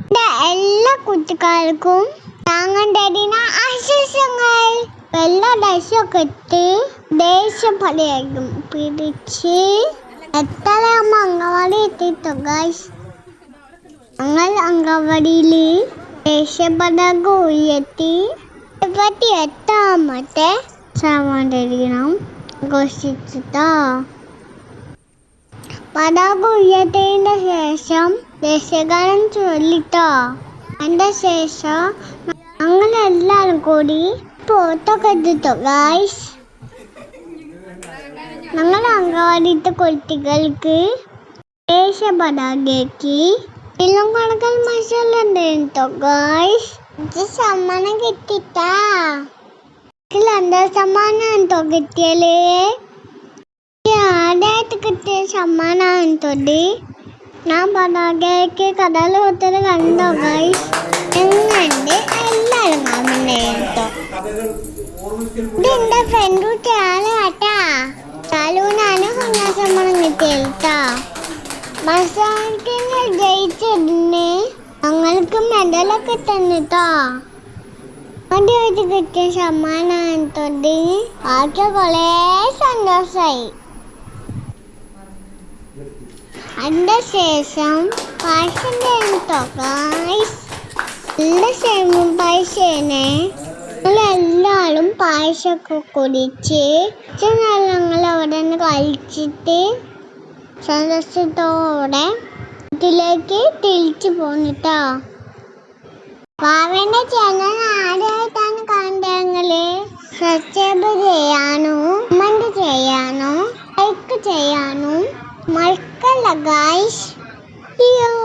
എന്റെ എല്ലാ കുട്ടികൾക്കും താങ്ങണ്ടതിന ആശംസങ്ങൾ എല്ലാ ഡ്രസ്സൊക്കെ ഇട്ട് ദേശം പലയായിരിക്കും. പിടിച്ച് എത്ര അമ്മ അംഗൻവാടി ഞങ്ങൾ അംഗൻവാടിയിൽ ദേശപതാക ഉയർത്തി ഇരുപത്തി എട്ടാമത്തെ പതാക ഉയർത്തിയതിന്റെ ശേഷം ദേശഗാനം ചൊല്ലിട്ടോ. അതിന്റെ ശേഷം ഞങ്ങൾ എല്ലാവരും കൂടി പോത്തൊക്കെ എടുത്തിട്ടോ ഗായ്സ് ഞങ്ങൾ അംഗൻവാടിത്തെ കുട്ടികൾക്ക് ദേശപതാകയ്ക്ക് എല്ലാം കണക്കൽ മസാല ഉണ്ടായിരുന്നു. ഗായ്സ് എനിക്ക് സമ്മാനം കിട്ടിട്ടാ. എന്താ സമ്മാനം കിട്ടിയാലേ. ആദ്യമായിട്ട് കിട്ടിയ തൊടി ഞാൻ പതാകയ്ക്ക് കഥകൾ ഒത്തിരി കണ്ടോ ഗൈസ് എങ്ങനെ എല്ലാവരും കേട്ടോ ഇത് എന്റെ ഫ്രണ്ട് ചാല കേട്ടാ. ചാലുവിനാണ് ഒന്നാം സമ്മാനം കിട്ടിയത് കേട്ടോ മത്സരത്തിന് ജയിച്ചതിന് ഞങ്ങൾക്ക് മെഡലൊക്കെ തന്നിട്ടോ ആദ്യമായിട്ട് കിട്ടിയ സമ്മാനം തൊടി ആൾക്ക് കുറേ സന്തോഷമായി അതിന്റെ ശേഷം പായസം കേട്ടോ ഗായ്സ് നല്ല സേമിയ പായസേനെ. എല്ലാവരും പായസമൊക്കെ കുടിച്ച് ഞങ്ങൾ അവിടെ നിന്ന് കഴിച്ചിട്ട് സന്തോഷത്തോടെ വീട്ടിലേക്ക് തിരിച്ചു പോന്നിട്ടോ വാവേന്റെ ചാനൽ ആദ്യമായിട്ടാണ് കണ്ടെങ്കിൽ സബ്സ്ക്രൈബ് ചെയ്യാനോ കമന്റ് ചെയ്യാനോ ലൈക്ക് ചെയ്യാനും gás e